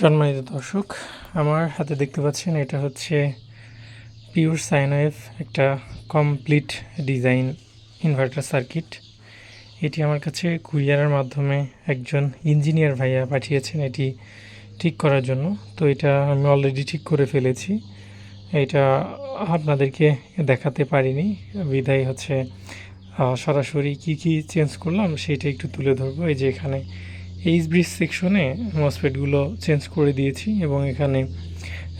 সম্মানিত দর্শক, আমার হাতে দেখতে পাচ্ছেন এটা হচ্ছে পিওর সাইনওয়েভ একটা কমপ্লিট ডিজাইন ইনভার্টার সার্কিট এটি আমার কাছে কুরিয়ারের মাধ্যমে একজন ইঞ্জিনিয়ার ভাইয়া পাঠিয়েছেন এটি ঠিক করার জন্য। তো এটা আমি অলরেডি ঠিক করে ফেলেছি। এটা আপনাদেরকে দেখাতে পারিনি। বিদায় হচ্ছে সরাসরি কি কি চেঞ্জ করলাম সেটা একটু তুলে ধরবো। এই যে এখানে এইচ ব্রিজ সেকশনে মসফেটগুলো চেঞ্জ করে দিয়েছি এবং এখানে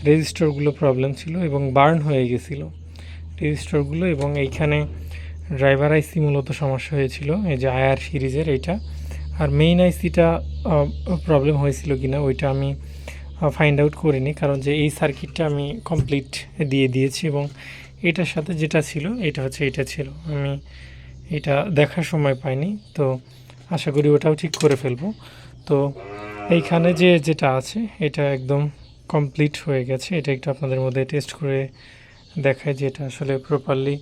রেজিস্টারগুলো প্রবলেম ছিল এবং বার্ন হয়ে গেছিল। রেজিস্টারগুলো এবং এইখানে ড্রাইভার আইসি মূলত সমস্যা হয়েছিল এই যে আয়ার সিরিজের এইটা আর মেইন আইসিটা প্রবলেম হয়েছিল কি না ওইটা আমি ফাইন্ড আউট করিনি কারণ যে এই সার্কিটটা আমি কমপ্লিট দিয়ে দিয়েছি এবং এটার সাথে যেটা ছিল এটা হচ্ছে এটা ছিল। আমি এটা দেখার সময় পাইনি তো আশা করি ওটাও ঠিক করে ফেলব। তো এইখানে যে যেটা আছে, এটা একদম কমপ্লিট হয়ে গেছে। এটা একটু আপনাদের মধ্যে টেস্ট করে দেখায় যে এটা আসলে প্রপারলি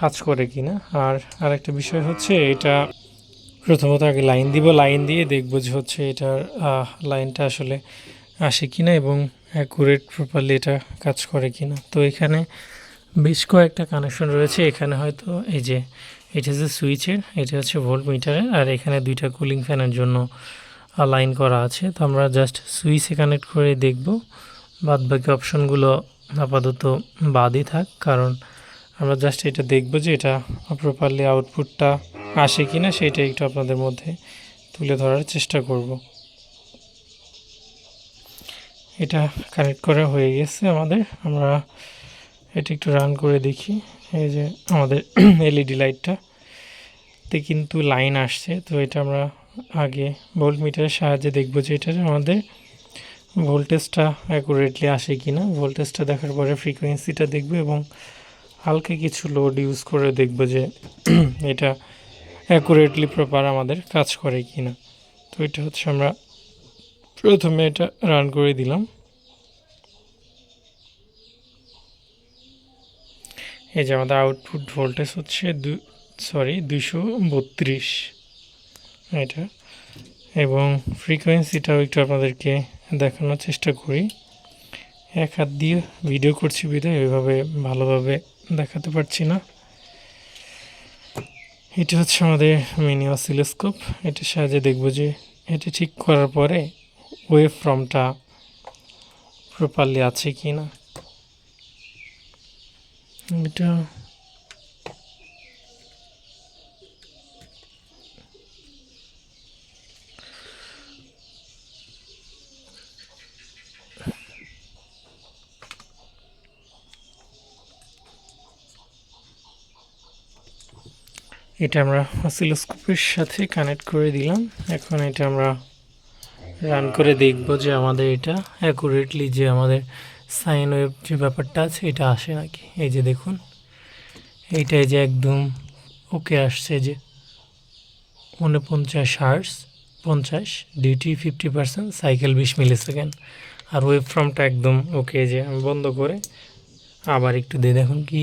কাজ করে কিনা। আর আরেকটা বিষয় হচ্ছে, এটা প্রথমত আগে লাইন দিব লাইন দিয়ে দেখব যে হচ্ছে এটার লাইনটা আসলে আসে কি না এবং অ্যাকুরেট প্রপারলি এটা কাজ করে কি না তো এখানে বেশ কয়েকটা কানেকশন রয়েছে। এখানে হয়তো এই যে এটা হচ্ছে সুইচের এটা হচ্ছে ভোল্ট মিটারের আর এখানে দুইটা কুলিং ফ্যানের জন্য লাইন করা আছে। তো আমরা জাস্ট সুইচে কানেক্ট করে দেখব। বাদ বাকি অপশনগুলো আপাতত বাদই থাক, কারণ আমরা জাস্ট এটা দেখব যে এটা প্রপারলি আউটপুটটা আসে কি না সেটা একটু আপনাদের মধ্যে তুলে ধরার চেষ্টা করব। এটা কানেক্ট করা হয়ে গেছে আমাদের। আমরা এটা একটু রান করে দেখি। এই যে আমাদের এলইডি লাইটটা তে কিন্তু লাইন আসছে। তো এটা আমরা আগে ভোল্ট মিটারের সাহায্যে দেখব যে এটা আমাদের ভোল্টেজটা অ্যাকুরেটলি আসে কি না ভোল্টেজটা দেখার পরে ফ্রিকোয়েন্সিটা দেখব এবং হালকা কিছু লোড ইউজ করে দেখব যে এটা অ্যাকুরেটলি প্রপার আমাদের কাজ করে কি না তো এটা হচ্ছে আমরা প্রথমে এটা রান করে দিলাম। এই যে আমাদের আউটপুট ভোল্টেজ হচ্ছে দু সরি দুশো বত্রিশ। এটা। এবং ফ্রিকোয়েন্সিটাও একটু আপনাদেরকে দেখানোর চেষ্টা করি। এক হাত দিয়ে ভিডিও করছি বিদায় ওইভাবে ভালোভাবে দেখাতে পারছি না। এটা হচ্ছে আমাদের মিনি অসিলোস্কোপ এটার সাহায্যে দেখব যে এটা ঠিক করার পরে ওয়েভ ফর্মটা প্রপারলি আছে কি না এটা এটা আমরা অসিলোস্কোপের সাথে কানেক্ট করে দিলাম। এখন এটা আমরা রান করে দেখব যে আমাদের এটা অ্যাকুরেটলি যে আমাদের সাইন ওয়েভ যে ব্যাপারটা আছে, এটা আসে নাকি? এই যে দেখুন এইটাই যে একদম ওকে আসছে যে উনপঞ্চাশ হার্স পঞ্চাশ ডিউটি ফিফটি পার্সেন্ট সাইকেল বিশ মিলি সেকেন্ড আর ওয়েব ফর্মটা একদম ওকে যে আমি বন্ধ করে আবার একটু দিয়ে দেখুন কি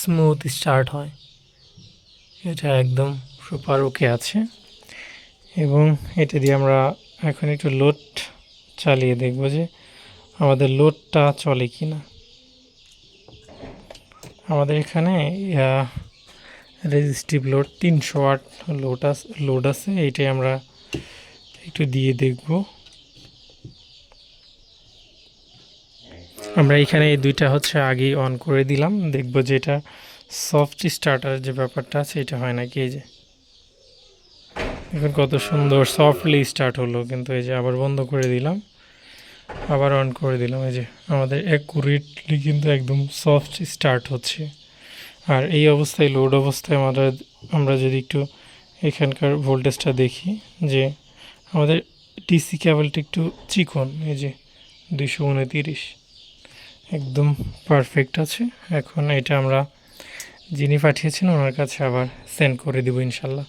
স্মুথ স্টার্ট হয়। এটা একদম সুপার ওকে আছে। এবং এটা দিয়ে আমরা এখন একটু লোড চালিয়ে দেখব যে আমাদের লোডটা চলে কি না? আমাদের এখানে রেজিস্টিভ লোড তিনশো আট লোড আছে লোড আছে। এইটাই আমরা একটু দিয়ে দেখব। আমরা এখানে এই দুইটা হচ্ছে আগেই অন করে দিলাম। দেখব যে এটা সফট স্টার্টার যে ব্যাপারটা আছে, এটা হয় নাকি এই যে। এখন কত সুন্দর সফটলি স্টার্ট হলো, কিন্তু এই যে আবার বন্ধ করে দিলাম। আবার অন করে দিলাম। এই যে আমাদের অ্যাকুরেটলি কিন্তু একদম সফট স্টার্ট হচ্ছে। আর এই অবস্থায় লোড অবস্থায় আমাদের, আমরা যদি একটু এখানকার ভোল্টেজটা দেখি, যে আমাদের টিসি কেবলটা একটু চিকন, এই যে দুশো উনতিরিশ। একদম পারফেক্ট আছে। এখন এটা আমরা যিনি পাঠিয়েছেন, ওনার কাছে আবার সেন্ড করে দেবো ইনশাল্লাহ।